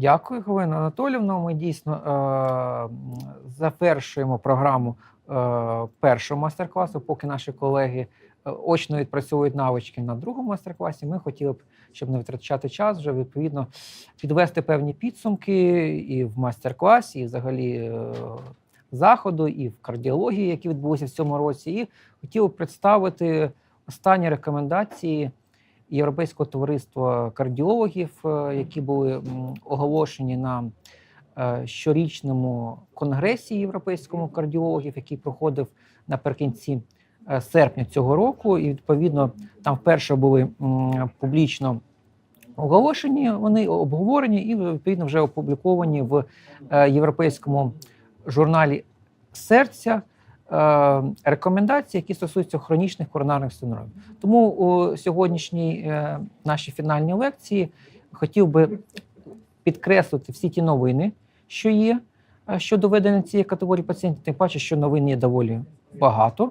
Дякую, Галина Анатолівна. Ми дійсно е, завершуємо програму е, першого майстер-класу, поки наші колеги е, очно відпрацьовують навички на другому майстер-класі. Ми хотіли б, щоб не витрачати час, вже відповідно підвести певні підсумки і в майстер-класі, і взагалі е, заходу, і в кардіології, які відбулися в цьому році. І хотів би представити останні рекомендації. Європейського товариства кардіологів, е, які були оголошені на е, щорічному конгресі європейському кардіологів, який проходив наприкінці е, серпня цього року. І відповідно там вперше були публічно оголошені, вони обговорені і відповідно вже опубліковані в європейському журналі серця. Е, Рекомендації, які стосуються хронічних коронарних синдромів. Тому у сьогоднішній е, нашій фінальній лекції хотів би підкреслити всі ті новини, що є е, щодо ведення цієї категорії пацієнтів, тим паче, що новин є доволі багато.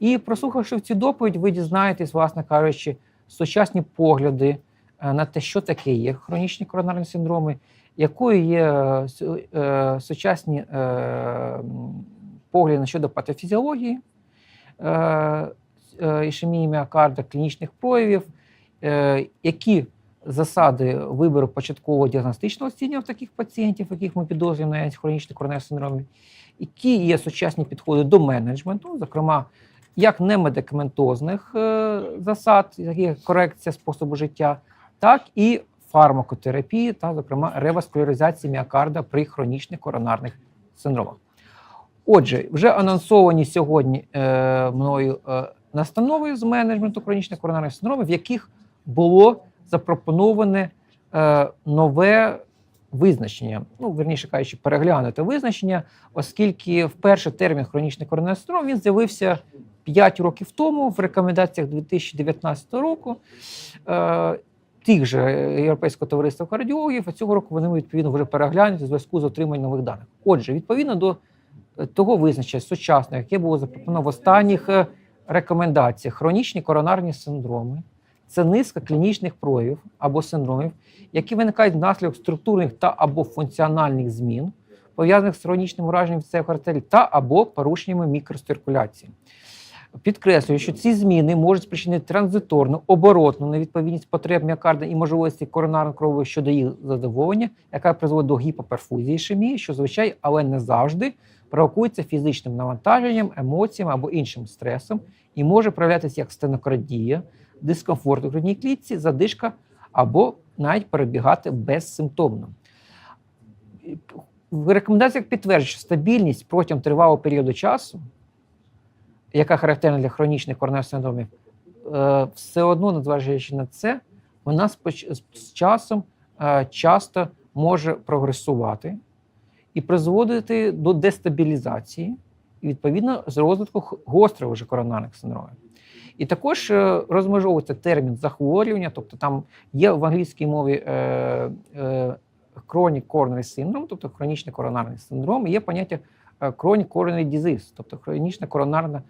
І прослухавши цю доповідь, ви дізнаєтесь, власне кажучи, сучасні погляди на те, що таке є хронічні коронарні синдроми, якою є су- сучасні погляди щодо патофізіології, е, е, ішемії міокарда, клінічних проявів, е, які засади вибору початкового діагностичного оцінювання в таких пацієнтів, яких ми підозрюємо на хронічний коронарний синдром, які є сучасні підходи до менеджменту, зокрема, як немедикаментозних засад, як корекція способу життя, так і фармакотерапії, та, зокрема, реваскуляризації міокарда при хронічних коронарних синдромах. Отже, вже анонсовані сьогодні е, мною е, настанови з менеджменту хронічних коронарних синдромів, в яких було запропоноване е, нове визначення, ну, верніше кажучи, переглянуте визначення, оскільки вперше термін хронічний коронарний синдром він з'явився 5 років тому в рекомендаціях 2019 року. Е, Тих же Європейського товариства кардіологів, а цього року вони відповідно вже переглянуті в зв'язку з отриманням нових даних. Отже, відповідно до того визначення сучасного, яке було запропоновано в останніх е, рекомендаціях, хронічні коронарні синдроми це низка клінічних проявів або синдромів, які виникають внаслідок структурних та або функціональних змін, пов'язаних з хронічним ураженням цих артерій та або порушеннями мікроциркуляції. Підкреслюю, що ці зміни можуть спричинити транзиторну, оборотну невідповідність потреб міокарда і можливості коронарної крові щодо їх задоволення, яка призводить до гіпоперфузії ішемії, що звичай, але не завжди провокується фізичним навантаженням, емоціями або іншим стресом і може проявлятися як стенокардія, дискомфорт у грудній клітці, задишка або навіть перебігати безсимптомно. В рекомендаціях підтверджують, що стабільність протягом тривалого періоду часу, яка характерна для хронічних коронарних синдромів, е, все одно, незважаючи на це, вона з часом е, часто може прогресувати і призводити до дестабілізації, і відповідно з розвитку гострих вже коронарних синдромів. І також е, розмежовується термін захворювання, тобто там є в англійській мові chronic coronary syndrome, тобто хронічний коронарний синдром, і є поняття chronic coronary disease, тобто хронічна коронарна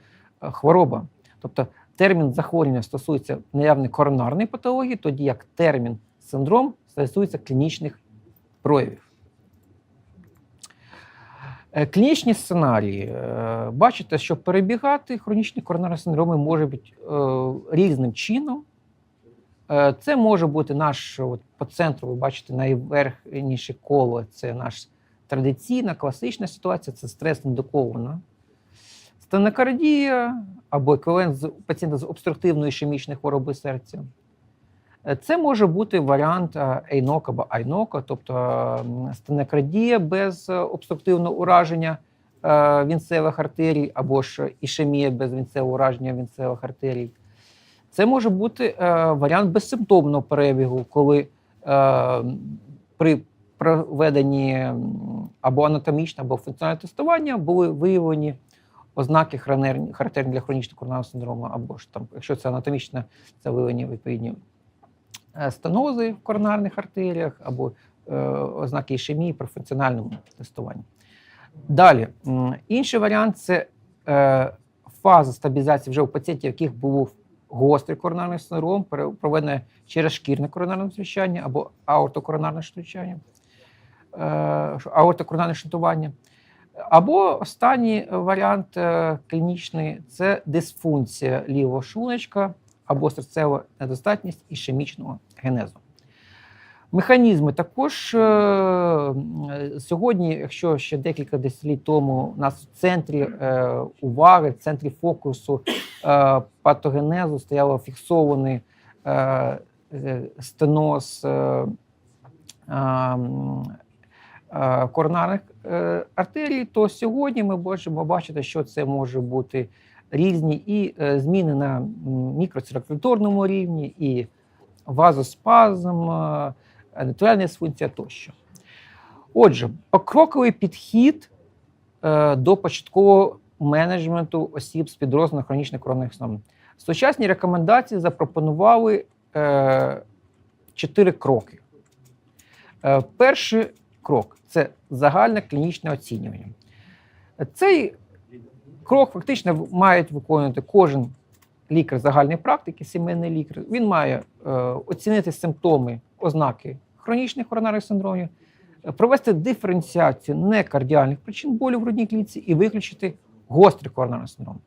е, хвороба. Тобто термін захворювання стосується наявної коронарної патології, тоді як термін синдром стосується клінічних проявів. Е, Клінічні сценарії. Е, Бачите, що перебігати хронічні коронарні синдроми може бути різним чином. Це може бути наш от, по центру, ви бачите, найверхніше коло це наша традиційна, класична ситуація, це стрес недокована. Стенокардія або еквівалент пацієнта з обструктивною ішемічною хворобою серця. Е, Це може бути варіант е, ейнок або айнока, тобто стенокардія без е, обструктивного ураження вінцевих артерій, або ж ішемія без вінцевого ураження вінцевих артерій. Це може бути варіант безсимптомного перебігу, коли при проведенні або анатомічного, або функціонального тестування були виявлені ознаки характерні для хронічного коронарного синдрому, або ж там, якщо це анатомічне, це виявлені відповідні е, стенози в коронарних артеріях, або е, ознаки ішемії при функціональному тестуванні. Далі, інший варіант це е, фаза стабілізації вже у пацієнтів, яких був гострий коронарний синдром, проведене через шкірне коронарне втручання або аортокоронарне втручання. Аортокоронарне шунтування. Або останній варіант е, клінічний це дисфункція лівого шлуночка або серцева недостатність ішемічного генезу. Механізми також е, е, сьогодні, якщо ще декілька десятиліть тому у нас в центрі е, уваги, в центрі фокусу е, патогенезу стояло фіксований е, е, стеноз е, е, коронарних е, артерій, то сьогодні ми можемо бачити, що це може бути різні і е, зміни на мікроциркуляторному рівні, і вазоспазм, е, натуральна дисфункція тощо. Отже, покроковий підхід е, до початкового менеджменту осіб з підрозділом хронічних коронних сном. Сучасні рекомендації запропонували е, чотири кроки. Е, перший крок це загальне клінічне оцінювання. Цей крок фактично мають виконувати кожен лікар загальної практики, сімейний лікар. Він має е, оцінити симптоми, ознаки хронічних коронарних синдромів, е, провести диференціацію некардіальних причин болю в грудній клітці і виключити гострий коронарний синдром.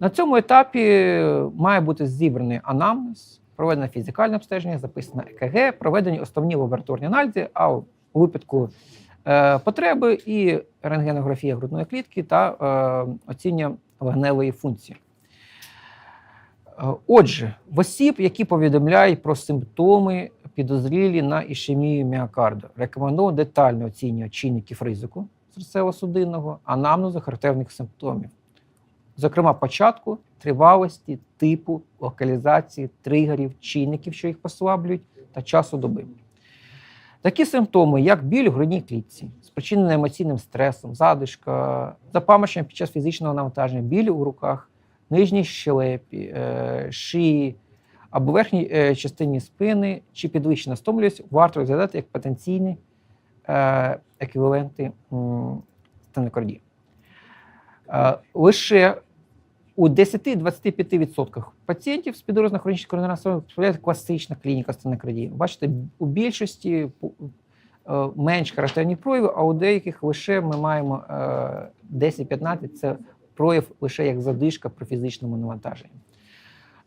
На цьому етапі е, має бути зібраний анамнез, проведено фізикальне обстеження, записано ЕКГ, проведені основні лабораторні аналізи, а у випадку е, потреби і рентгенографія грудної клітки та е, оцінювання легневої функції. Е, Отже, в осіб, які повідомляють про симптоми підозрілі на ішемію міокарду, рекомендовано детально оцінювати чинників ризику серцево-судинного, анамнезу характерних симптомів, зокрема початку, тривалості, типу, локалізації, тригерів, чинників, що їх послаблюють, та часу доби. Такі симптоми, як біль у грудній клітці, спричинений емоційним стресом, задишка, запаморочення під час фізичного навантаження, біль у руках, нижній щелепі, е, шиї або верхній е, частині спини чи підвищена стомлюваність, варто розглядати як потенційні е, еквіваленти стенокардії. Лише у 10-25% пацієнтів з підрозділом хронічної коронарної синдроmu проявляється класична клініка стенокардії. Бачите, у більшості е, менш характерні прояви, а у деяких лише ми маємо е, 10-15 це прояв лише як задишка при фізичному навантаженні.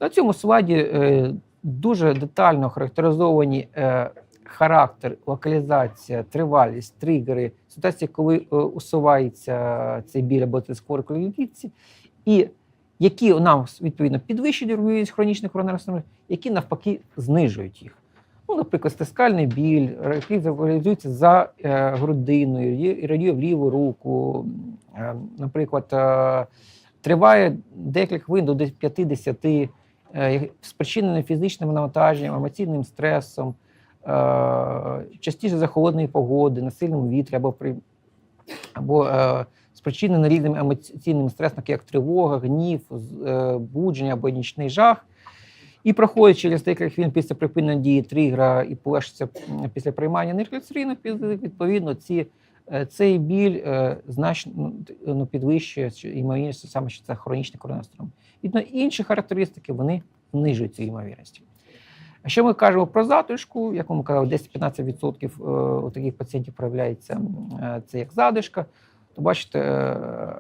На цьому слайді е, дуже детально характеризовані е, характер, локалізація, тривалість, тригери, ситуація, коли е, усувається цей біль або тиск клітці, і які нам відповідно підвищують ймовірність хронічних коронарних які навпаки знижують їх. Ну, наприклад, стискальний біль, який реалізується за е, грудиною, радіє в ліву руку. Е, наприклад, е, триває декілька хвилин до 50, е, спричинений фізичним навантаженням, емоційним стресом, е, частіше за холодної погоди, на сильному вітрі або при або е, спричинений різним емоційним стресом, як тривога, гнів, е, будження або нічний жах. І проходить через декілька хвилин після припинення дії тригера і полегшиться після приймання нейрогліцерину, відповідно, ці, е, цей біль е, значно ну, ну, підвищує що ймовірність саме, що це хронічний коронарний синдром. Відно інші характеристики вони знижують цю ймовірність. Якщо ми кажемо про задишку, як ми казали, 10-15% е, у таких пацієнтів проявляється це як задишка, то бачите, е,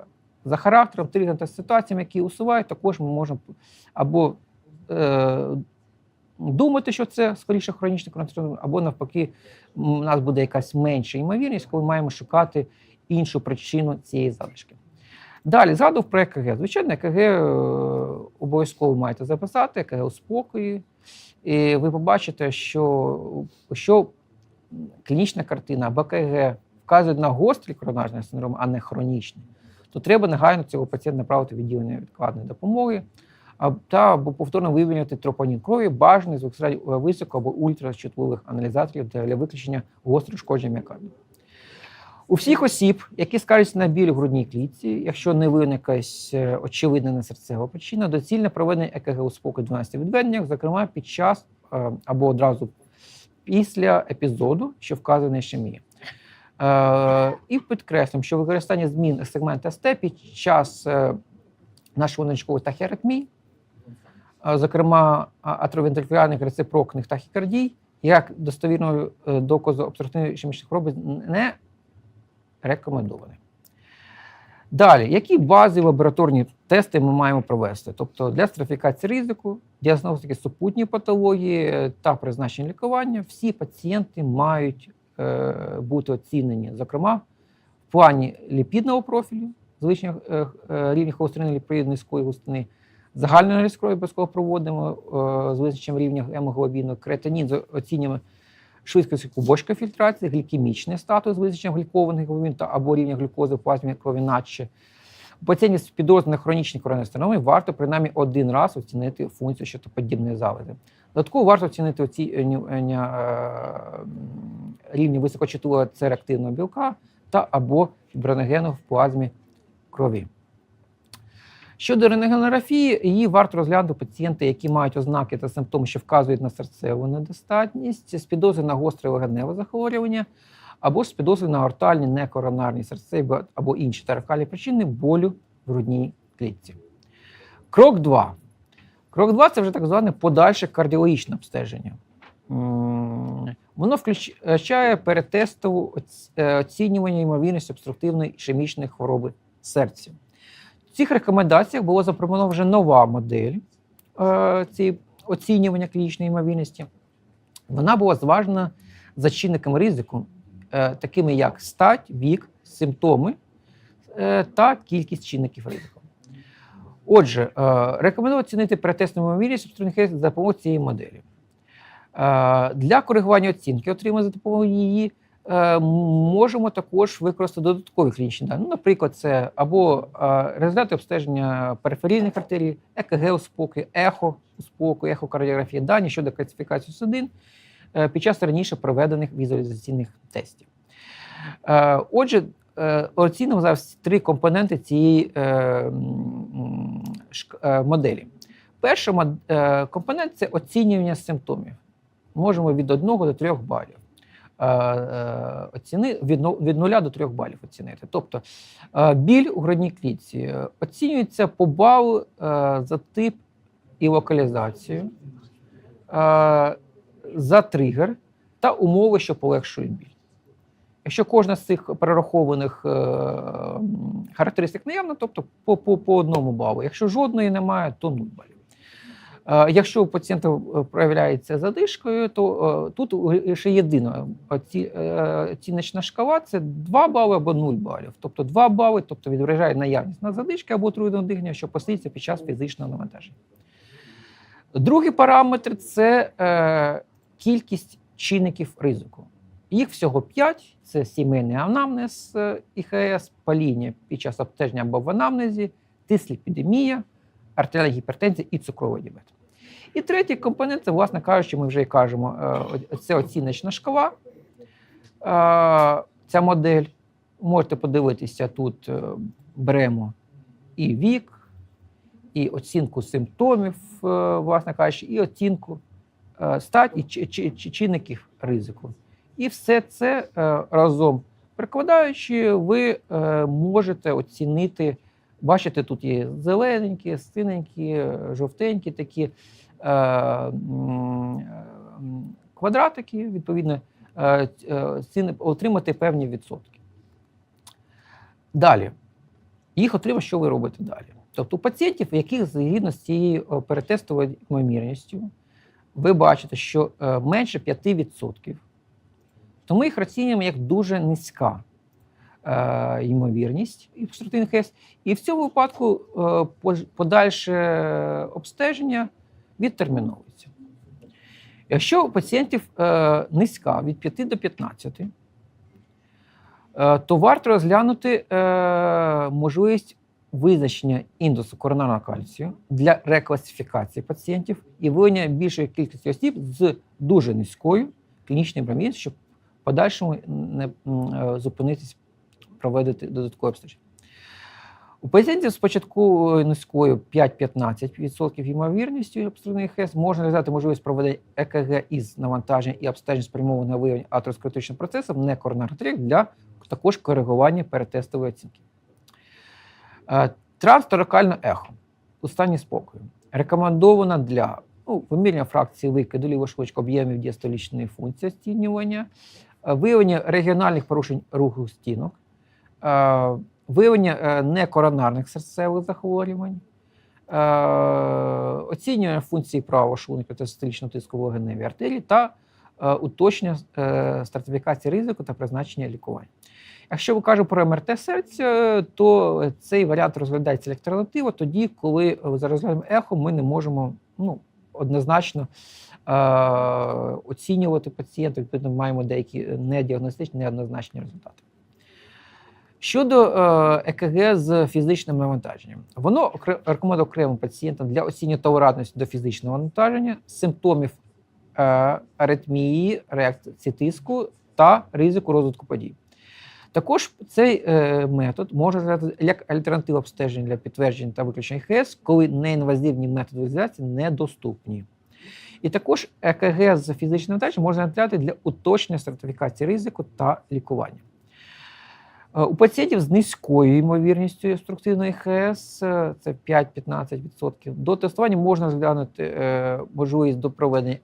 за характером, тригером та ситуаціями, які усувають, також ми можемо або е, думати, що це скоріше хронічний синдром, або навпаки, у нас буде якась менша ймовірність, коли маємо шукати іншу причину цієї задишки. Далі згадував про ЕКГ. Звичайно, ЕКГ е, обов'язково маєте записати, ЕКГ у спокої. І ви побачите, що, що клінічна картина або ЕКГ вказує на гострий коронарний синдром, а не хронічний, то треба негайно цього пацієнта направити відділення відкладної допомоги та або повторно вивільнювати тропонін крові, бажаний з використанням високо або ультрачутливих аналізаторів для виключення гострих шкоджень міокарду. У всіх осіб, які скаржаться на біль у грудній клітці, якщо не виникне е, очевидна несерцева причина, доцільне проведення ЕКГ у спокій 12 відведеннях, зокрема під час е, або одразу після епізоду, що вказує на ішемію. Е, і підкреслюємо, що використання змін сегмента СТ під час е, нашого новичкових тахіаритмій, е, зокрема атровентрикулярних рецепрокних тахікардій, як достовірного доказу обструктивної ішемічної хвороби не рекомендований. Далі, які базові лабораторні тести ми маємо провести? Тобто для стратифікації ризику, діагностики супутньої патології та призначення лікування, всі пацієнти мають бути оцінені, зокрема, в плані ліпідного профілю, звичайно е, е, рівня холестерину ліпоїду низької густини, загальної проводимо е, з визначенням рівня гемоглобіну, креатинін з оцінюємо швидкості кубочка фільтрації, глікемічний статус з визначенням глікованих гемоглобін та або рівня глюкози в плазмі крові наче. У пацієнтів з підозрою на хронічні коронарні варто принаймні один раз оцінити функцію щитоподібної залози. Додатково варто оцінити оцінювання е, рівня високочутливого цереактивного білка та або фіброногену в плазмі крові. Щодо рентгенографії, її варто розглянути пацієнти, які мають ознаки та симптоми, що вказують на серцеву недостатність, з підозри на гостре легеневе захворювання, або з підозри на ортальні некоронарні серцеві або інші таракальні причини болю в грудній клітці. Крок 2. Крок 2 це вже так зване подальше кардіологічне обстеження. Воно включає перетестове оц- е, оцінювання ймовірності обструктивної ішемічної хвороби серця. В цих рекомендаціях було запропонована вже нова модель е, цієї оцінювання клінічної ймовірності. Вона була зважена за чинниками ризику, е, такими як стать, вік, симптоми та кількість чинників ризику. Отже, е, рекомендую оцінити перетестну ймовірність обструктивних за допомогою цієї моделі. Е, Для коригування оцінки, отриманої за допомогою її, е, можемо також використати додаткові клінічні дані. Ну, наприклад, це або результати обстеження периферійних артерій, ЕКГ у спокій, ехо у спокій, ехокардіографія, дані щодо класифікації судин під час раніше проведених візуалізаційних тестів. Отже, оцінимо зараз три компоненти цієї е, е, моделі. Перший е, компонент це оцінювання симптомів. Можемо від 1 до 3 балів. Е, е, Оціни від ну- 0 до 3 балів оцінити. Тобто е, біль у грудній клітці е, оцінюється по балу е, за тип і локалізацію, е, за тригер та умови, що полегшують біль. Якщо кожна з цих перерахованих е, характеристик наявна, тобто по, по, по одному балу. Якщо жодної немає, то 0 балів. Е, Якщо у пацієнта е, проявляється задишкою, то е, тут ще єдина оці- е, оціночна шкала це 2 бали або 0 балів. Тобто 2 бали, тобто відображає наявність на задишки або трудного дихання, що постається під час фізичного навантаження. Другий параметр це е, кількість чинників ризику. Їх всього 5. Це сімейний анамнез е, ІХС, паління під час обстеження або в анамнезі, дисліпідемія, артеріальна гіпертензія і цукровий діабет. І третій компонент це, власне кажучи, ми вже і кажемо, е, це оціночна шкала. Е, Ця модель. Можете подивитися, тут беремо і вік, і оцінку симптомів, власне кажучи, і оцінку стать і чи- чи- чи- чинників ризику. І все це е, разом прикладаючи, ви е, можете оцінити. Бачите, тут є зелененькі, синенькі, е, жовтенькі такі квадратики, відповідно, отримати певні відсотки. Далі. Їх отримати, що ви робите далі. Тобто у пацієнтів, яких згідно з цією перетестовою ймовірністю, ви бачите, що менше 5%, то ми їх розцінюємо як дуже низька е, ймовірність обструктивних ХС. І в цьому випадку е, подальше обстеження відтерміновується. Якщо у пацієнтів е, низька від 5 до 15, е, то варто розглянути е, можливість визначення індексу коронарного кальцію для рекласифікації пацієнтів і виявлення більшої кількості осіб з дуже низькою клінічною в подальшому не е, зупинитись, проводити додаткове обстеження. У пацієнтів з початку низькою 5-15% ймовірністю обструктивних ХС можна розглядати можливість проведення ЕКГ із навантаження і обстежень спрямованого на виявлення атеросклеротичних процесів некоронарних артерій для також коригування перетестової оцінки. Е, Трансторакальне ехо у стані спокою рекомендовано для ну, вимірювання фракції викиду лівошвидко об'ємів діастолічної функції оцінювання, е, виявлення регіональних порушень руху стінок, е, виявлення е, некоронарних серцевих захворювань, е, оцінювання функції правого шлунка та систолічного тиску в легеневій артерії та е, уточнення е, стратифікації ризику та призначення лікування. Якщо ми кажемо про МРТ серця, то цей варіант розглядається як тоді, коли за розглядом ехо ми не можемо ну, однозначно е- оцінювати пацієнта, відповідно, маємо деякі недіагностичні, неоднозначні результати. Щодо е, ЕКГ з фізичним навантаженням, воно рекомендує окремим пацієнтам для оцінювання толерантності до фізичного навантаження, симптомів е, аритмії, реакції тиску та ризику розвитку подій. Також цей е, метод може розглядати як альтернатива обстеження для підтвердження та виключення ХС, коли неінвазивні методи візуалізації недоступні. І також ЕКГ з фізичним навантаженням можна розглядати для уточнення сертифікації ризику та лікування. Е, у пацієнтів з низькою ймовірністю обструктивної ХС, е, це 5-15%, до тестування можна розглянути е, можливість до проведення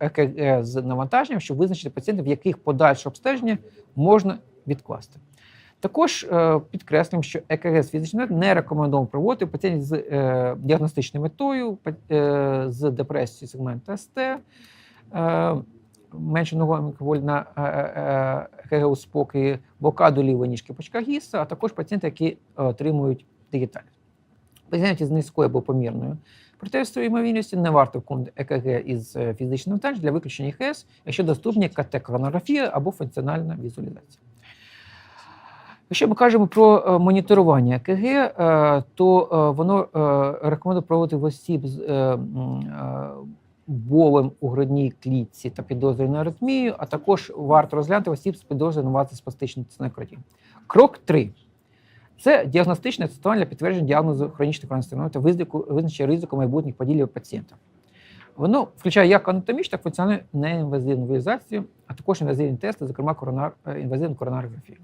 ЕКГ з навантаженням, щоб визначити пацієнтів, яких подальше обстеження можна відкласти. Також підкреслюємо, що ЕКГ з фізичним не рекомендовано проводити пацієнтів з діагностичною метою, з депресією сегменту СТ менше на ЕКГ у спокої, блокаду лівої ніжки почка гіса, а також пацієнти, які отримують дигітальність. Пацієнтів з низькою або помірною протестовою ймовірністю не варто ЕКГ із е, фізичним теж для виключення ХС, якщо доступні КТ-коронографія або функціональна візуалізація. Якщо ми кажемо про е, моніторування ЕКГ, е, то воно рекомендує проводити в осіб з болем у грудній клітці та підозрою на аритмію, а також варто розглянути осіб з підозрою на вазоспастичну цинекротію. Крок 3. Це діагностичне тестування підтвердження діагнозу хронічної коронарної та визначення ризику майбутніх поділів пацієнта. Воно включає як анатомічну, так і функціональну неінвазивну візуалізацію, а також інвазивні тести, зокрема е, інвазивну коронарографію.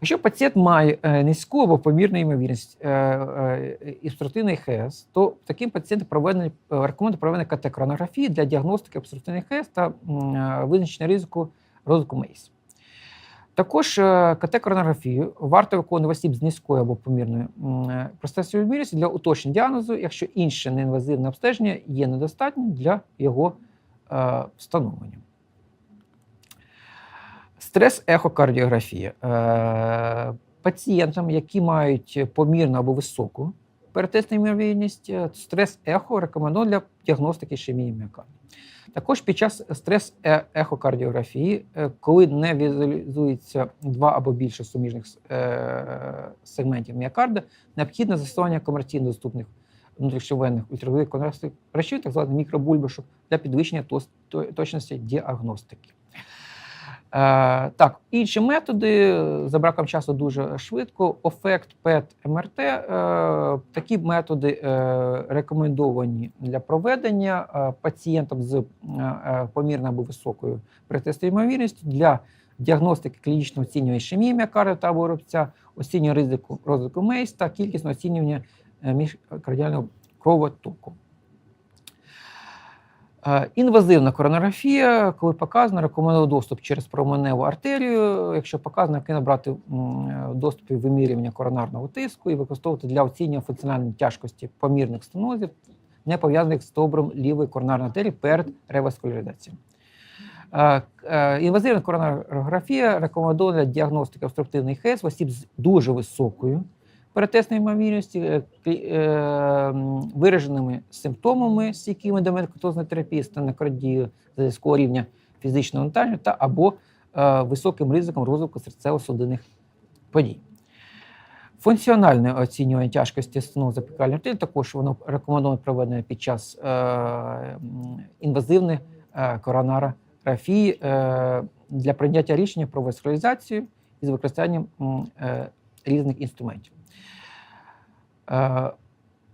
Якщо пацієнт має е, низьку або помірну ймовірність е, е, обструктивної ХС, то таким пацієнтам проведення рекомендує проведення КТ-коронографії для діагностики обструктивної ХС та визначення ризику розвитку МЕЙС. Також КТ-коронографію варто виконувати осіб з низькою або помірною простесою ймовірністю для уточнення діагнозу, якщо інше неінвазивне обстеження є недостатнім для його встановлення. Стрес-ехокардіографія. Е, пацієнтам, які мають помірну або високу перетесну ймовірність, е, стрес-ехо рекомендовано для діагностики ішемії міокарду. Також під час стрес-ехокардіографії, е, коли не візуалізується два або більше суміжних сегментів міокарда, необхідне застосування комерційно доступних внутрішньовенних ультразвукових контрастних речів, так званих мікробульбашок, для підвищення точності діагностики. Е, так, інші методи за браком часу дуже швидко. Офект ПЕТ МРТ. Е, такі методи е, рекомендовані для проведення пацієнтам з помірною або високою ймовірністю для діагностики клінічного оцінювання ішемії міокарда та виробця, оцінювання ризику розвитку МЕЙС та кількісного оцінювання міжкардіального кровотоку. Е, інвазивна коронарографія, коли показано, рекомендує доступ через променеву артерію. Якщо показано, необхідно брати в доступі вимірювання коронарного тиску і використовувати для оцінювання функціональної тяжкості помірних стенозів, не пов'язаних з добром лівої коронарної артерії перед реваскуляризацією. Е, е, інвазивна коронарографія рекомендована для діагностики обструктивної ХС в осіб з дуже високою перетесної ймовірності, е, е, вираженими симптомами, стійкими до медикатозної терапії, стенокардію зв'язкового рівня фізичного навантаження та або е, високим ризиком розвитку серцево-судинних подій. Функціональне оцінювання тяжкості стенозу апікальної артерії також воно рекомендовано проведення під час е, інвазивної е, коронарографії е, для прийняття рішення про васкуляризацію із використанням е, різних інструментів. Е,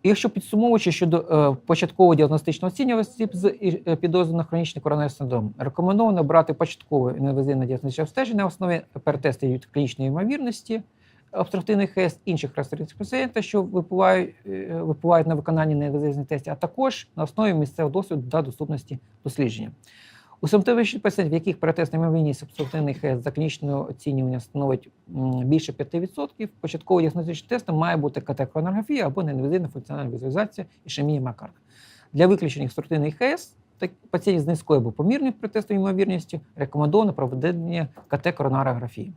якщо підсумовуючи щодо е, початкового діагностичного оцінювання осіб з е, підозрою на хронічний коронарний синдром, рекомендовано брати початкове інвазивне діагностичне обстеження на основі перетесту клінічної ймовірності обструктивний ХС, інших характеристик пацієнта, що випливають, випливають на виконанні неінвазивних тестів, а також на основі місцевого досвіду та доступності дослідження. У симптоматичних пацієнтів, в яких перетесна ймовірність обструктивний ХС за клінічного оцінювання становить більше 5%, початковим діагностичним тестом має бути катеконографія або неінвазивна функціональна візуалізація ішемії міокарда. Для виключення обструктивних ХС пацієнтів з низькою або помірною перетестовою ймовірністю рекомендовано проведення КТ-коронарографії.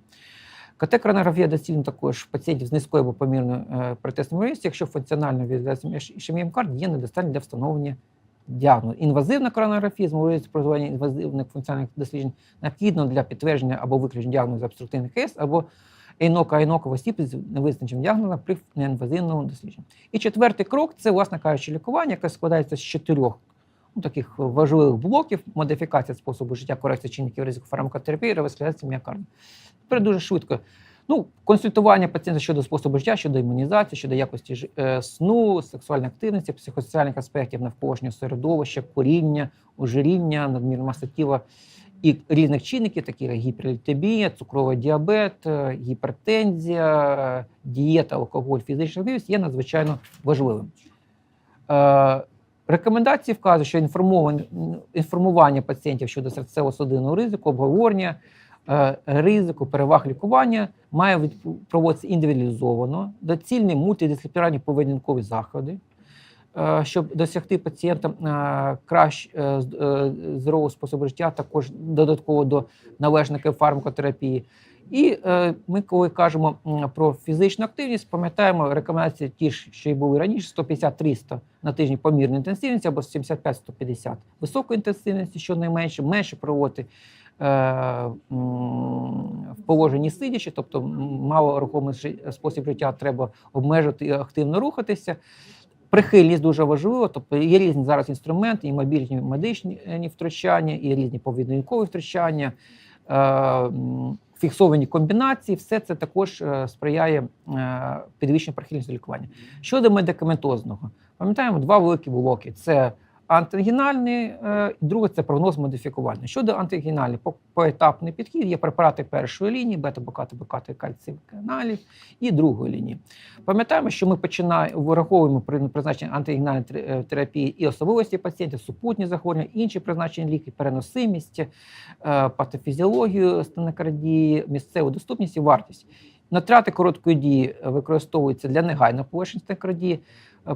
КТ-коронарографія доцільна також пацієнтів з низькою або помірною е, перетестовою ймовірністю, якщо функціональна візуалізація ішемії міокарда є недостатньо для встановлення діагнозу. Інвазивна коронарографія з проведення інвазивних функціональних досліджень необхідно для підтвердження або виключення діагнозу обструктивних ХС або енока енокова стіпи з невизначеним діагнозом при неінвазивному дослідженні. І четвертий крок це, власне кажучи, лікування, яке складається з чотирьох ну, таких важливих блоків: модифікація способу життя, корекція чинників ризику фармакотерапії, реваскуляція міокарду. Тепер дуже швидко. Ну, консультування пацієнта щодо способу життя, щодо імунізації, щодо якості жи- е, сну, сексуальної активності, психосоціальних аспектів навколишнього середовища, куріння, ожиріння, надмірна маса і різних чинників, такі як гіперлітемія, цукровий діабет, е, гіпертензія, дієта, алкоголь, фізична активність є надзвичайно важливим. Е, Рекомендації вказують, що інформування пацієнтів щодо серцево-судинного ризику, обговорення ризику, переваг лікування має проводитися індивідуалізовано, доцільні мультидисциплінарні поведінкові заходи, е, щоб досягти пацієнта е, кращ е, з- е, здорового способу життя, також додатково до належників фармакотерапії. І е, ми, коли кажемо про фізичну активність, пам'ятаємо рекомендації ті ж, що й були раніше: 150-300 на тиждень помірної інтенсивності або 75-150 високої інтенсивності, щонайменше, менше проводити е, в положенні сидячи, тобто малорухомий спосіб життя треба обмежити і активно рухатися. Прихильність дуже важлива, тобто є різні зараз інструменти, і мобільні медичні е, втручання, і різні повідомкові втручання, е, фіксовані комбінації, все це також е, сприяє е, підвищенню прихильності лікування. Щодо медикаментозного, пам'ятаємо два великі блоки: це антигенальний, е, друге це прогноз модифікувальний. Щодо антигенальний, по- поетапний підхід є препарати першої лінії, бета-бокати, бокати, кальців і другої лінії. Пам'ятаємо, що ми починаємо враховуємо при призначенні антигенальної е, терапії і особливості пацієнтів, супутні захворювання, інші призначені ліки, переносимість, е, патофізіологію стенокардії, місцеву доступність і вартість. Натрати короткої дії використовуються для негайного полегшення стенокардії.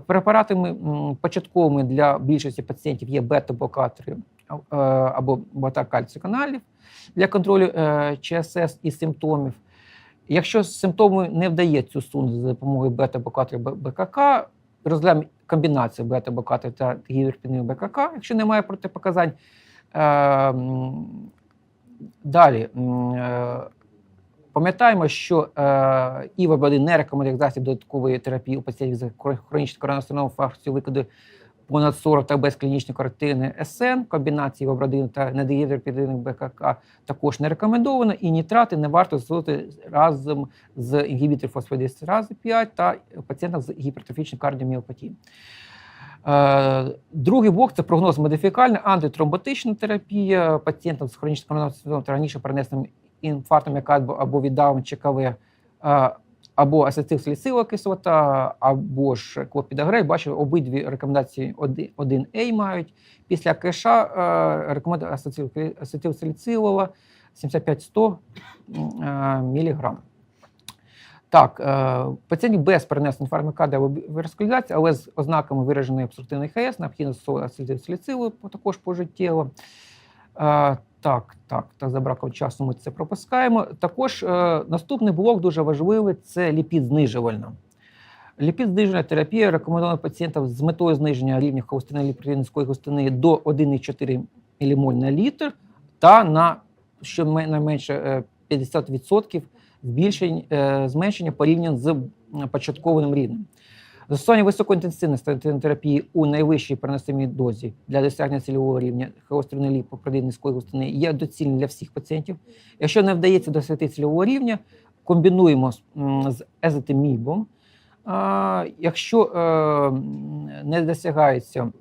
Препаратами початковими для більшості пацієнтів є бета-блокатори е, або бета-кальциканалів для контролю е, ЧСС і симптомів. Якщо симптоми не вдається усунути за допомогою бета-блокаторів БКК, розглядаємо комбінацію бета-блокаторів та гіперпінів БКК, якщо немає протипоказань. Е, Далі. Пам'ятаємо, що е, ІВА-1 не рекомендує засіб додаткової терапії у пацієнтів з хронічною коронарною факцією викиду понад 40 та без клінічної картини СН, комбінації ІВА-1 та недогідропідиних БКК також не рекомендовано, і нітрати не варто застосовувати разом з інгібітором фосфодіестерази 5 та пацієнтам з гіпертрофічною кардіоміопатією. Е, Другий блок це прогноз модифікальний, антитромботична терапія пацієнтам з хронічним коронавірусом та раніше перенесеним інфарктом міокарду або віддавом ЧКВ, е, або ацетилсаліцилова кислота, або ж клопідогрей. Бачили, обидві рекомендації 1А мають. Після кеша е, рекомендує ацетил- ацетилсаліцилова 75-100 мг. Так, е, пацієнтів без перенесення фармакади або васкулізації, але з ознаками вираженої обструктивної ХС, необхідно ацетилсаліцилу також пожиттєво. Е, Так, так, за браком часу ми це пропускаємо. Також е, наступний блок дуже важливий це ліпід знижувальна. Ліпід знижувальна терапія рекомендована пацієнтам з метою зниження рівня холестерину ліпідинської густини до 1,4 ммоль на літр та на щонайменше е, 50% збільшень, е, зменшення порівняно з початковим рівнем. Застосування високоінтенсивної терапії у найвищій переносимій дозі для досягнення цільового рівня холестерину ліпопротеїну низької густини є доцільним для всіх пацієнтів. Якщо не вдається досягти цільового рівня, комбінуємо з, езотимібом. Якщо е, не досягається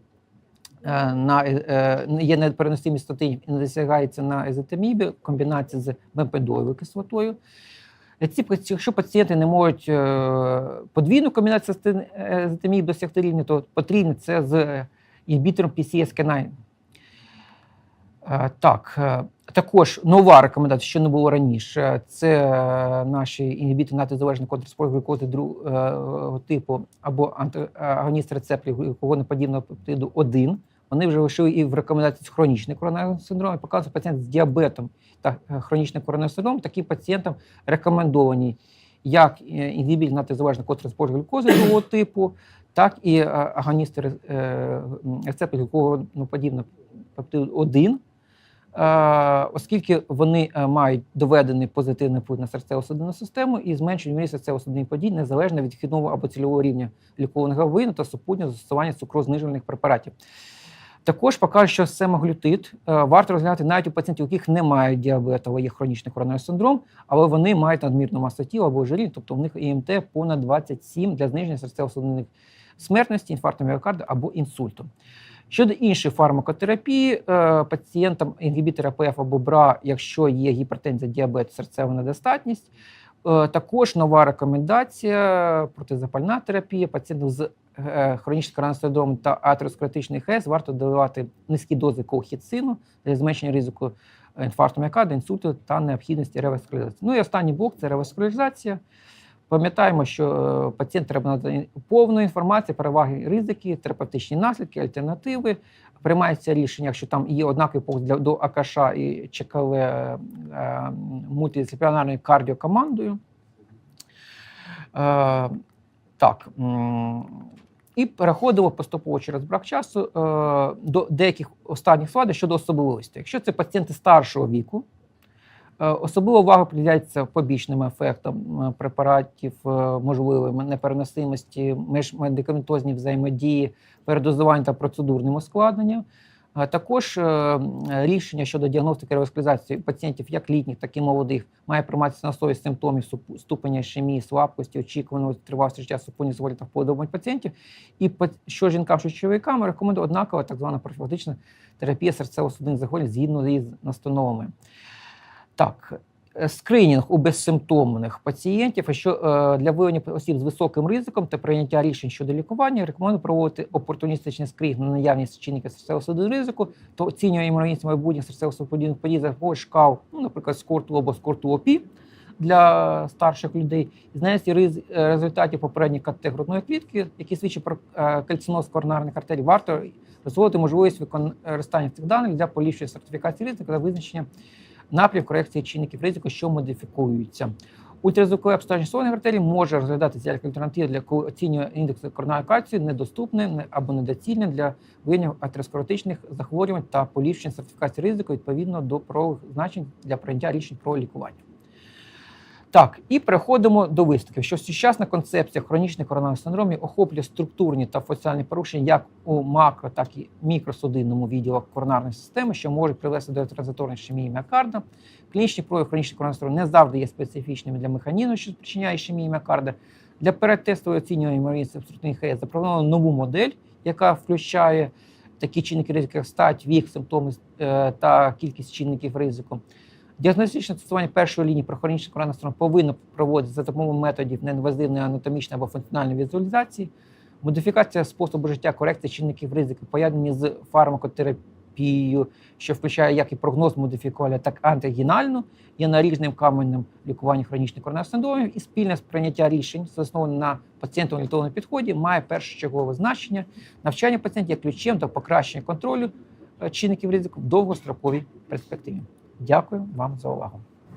е, на е, є непереносимість статинів і не досягається на езотимібі, комбінація з бемпедовою кислотою. Ці, якщо пацієнти не можуть е, подвійну комбінацію зетемії досягти рівня, то потрібно це з інгібітором PCSK9. Е, Так, е, також нова рекомендація, що не було раніше, це наші інгібітори натизалежної контрспорт глюкози другого типу або антагоніст рецепторів глюкогоноподібного пептиду 1. Вони вже вийшли і в рекомендації з хронічним коронарним синдромом, і показують пацієнт з діабетом та е, хронічним коронарним синдромом. Таким пацієнтам рекомендовані як е, інгібітор натизалежної контрспорт глюкози другого типу, так і е, агоністи ре- рецепторів глюкогоноподібного пептиду 1. Е, оскільки вони мають доведений позитивний вплив на серцево-судинну систему і зменшують мірі серцево-судинних подій незалежно від вхідного або цільового рівня лікованих габину та супутнього застосування цукрознижувальних препаратів. Також покаже, що семаглютид е, варто розглядати навіть у пацієнтів, у яких немає діабету, або є хронічний коронарний синдром, але вони мають надмірну масу тіла або ожиріння, тобто в них ІМТ понад 27 для зниження серцево-судинних смертності, інфаркту міокарду або інсульту. Щодо іншої фармакотерапії, е, пацієнтам інгібітора ПФ або БРА, якщо є гіпертензія, діабет, серцева недостатність. Е, Також нова рекомендація протизапальна терапія пацієнтів з е, хронічним коронарним та атеросклеротичний ХС варто додавати низькі дози колхіцину для зменшення ризику інфаркту міокарду, інсульту та необхідності реваскуляризації. Ну і останній блок це реваскуляризація. Пам'ятаємо, що е, пацієнт треба надати повну інформацію, переваги, ризики, терапевтичні наслідки, альтернативи. Приймається рішення, якщо там є однаковий погляд до АКШ і ЧКВ е, мультидисциплінарною кардіокомандою. Е, так. І переходимо поступово через брак часу е, до деяких останніх слайдів щодо особливостей. Якщо це пацієнти старшого віку, Е, Особлива увага приділяється побічним ефектам е, препаратів, е, можливої непереносимості, міжмедикаментозні взаємодії, передозування та процедурним ускладненням. Е, Також е, рішення щодо діагностики реваскуляризації пацієнтів як літніх, так і молодих має прийматися на основі симптомів ступеня ішемії, слабкості, очікуваного тривалості життя супутні зволі та вподобань пацієнтів. І що жінкам, що чоловікам рекомендує однакова так звана профілактична терапія серцево-судинних захворювань згідно із настановами. Так, е, скринінг у безсимптомних пацієнтів, що е, для виявлення осіб з високим ризиком та прийняття рішень щодо лікування рекомендую проводити опортуністичний скринінг на наявність чинників серцево-судинного ризику, то оцінює імунітет майбутніх серцево-судинних подій за шкал, ну, наприклад, скорту або скорту ОПІ для старших людей, знається риз- е, результатів попередньої КТ грудної клітки, які свідчать про кальциноз коронарних артерій, варто дозволити можливість використання цих даних для поліпшення сертифікації ризику та визначення напрям корекції чинників ризику, що модифікуються. Ультразвукове обстеження сонних артерій може розглядатися як альтернатива для коли оцінює індекс коронарної кальцію недоступне або недоцільне для виявлення атеросклеротичних захворювань та поліпшення сертифікації ризику відповідно до правових значень для прийняття рішень про лікування. Так, і переходимо до висновків, що сучасна концепція хронічних коронарних синдромів охоплює структурні та функціональні порушення як у макро, так і мікросудинному відділах коронарної системи, що можуть привести до транзиторної ішемії міокарда. Клінічні прояви хронічних коронарних синдромів не завжди є специфічними для механізму, що спричиняє ішемію міокарда. Для передтестового оцінювання ймовірність обструктивних ХС запропоновано нову модель, яка включає такі чинники ризику, як стать, вік, симптоми е, та кількість чинників ризику. Діагностичне тестування першої лінії про хронічний коронарний повинно проводитися за допомогою методів неінвазивної анатомічної або функціональної візуалізації. Модифікація способу життя, корекція чинників ризику, поєднані з фармакотерапією, що включає як і прогноз модифікувальну, так і антигінальну, є наріжним каменем лікування хронічних коронарних синдромів і спільне сприйняття рішень, заснованих на пацієнтово підході, має першочергове значення. Навчання пацієнтів є ключем до покращення контролю е, чинників ризику в довгостроковій перспективі. Дякую вам за увагу.